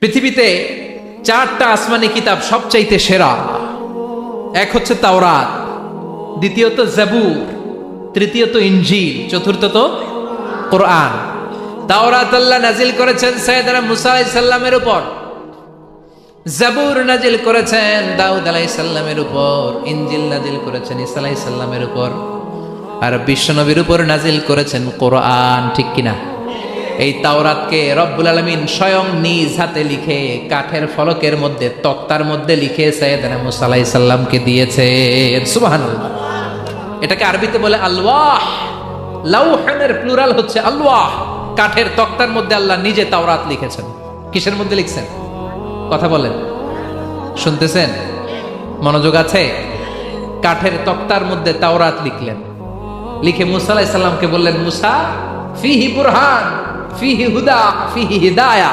পৃথিবীতে চারটা আসমানি কিতাব সবচাইতে সেরা। এক হচ্ছে তাওরাত, দ্বিতীয়ত জাবুর, তৃতীয়ত ইঞ্জিল চতুর্থত কোরআন। তাওরাত আল্লাহ নাজিল করেছেন সৈয়দনা মুসা আলাইসাল্লামের উপর। জাবুর নাজিল করেছেন দাউদ আলাইসাল্লামের উপর ইঞ্জিল নাজিল করেছেন ইসা আলাইসাল্লামের উপর। আর বিশ্বনবীর উপর নাজিল করেছেন কোরআন, ঠিক কিনা? এই তাওরাতকে রব্বুল আলমিন স্বয়ং নিজ হাতে লিখে কাঠের ফলকের মধ্যে, তক্তার মধ্যে লিখে সৈয়দনা মুসা আলাইসাল্লামকে দিয়েছে সুবহানাল্লাহ। এটাকে আরবিতে বলে আলওয়াহ। লাউহানের প্লুরাল হচ্ছে আলওয়াহ। কাঠের তক্তার মধ্যে আল্লাহ নিজে তাওরাত লিখেছেন। কিসের মধ্যে লিখছেন? কথা বলেন। শুনতেছেন? মনোযোগ আছে? কাঠের তক্তার মধ্যে তাওরাত লিখলেন। লিখে মুসা আলাইহিস সালামকে বললেন, মুসা, ফিহি বুরহান। ফিহি হুদা ফিহি হিদায়া।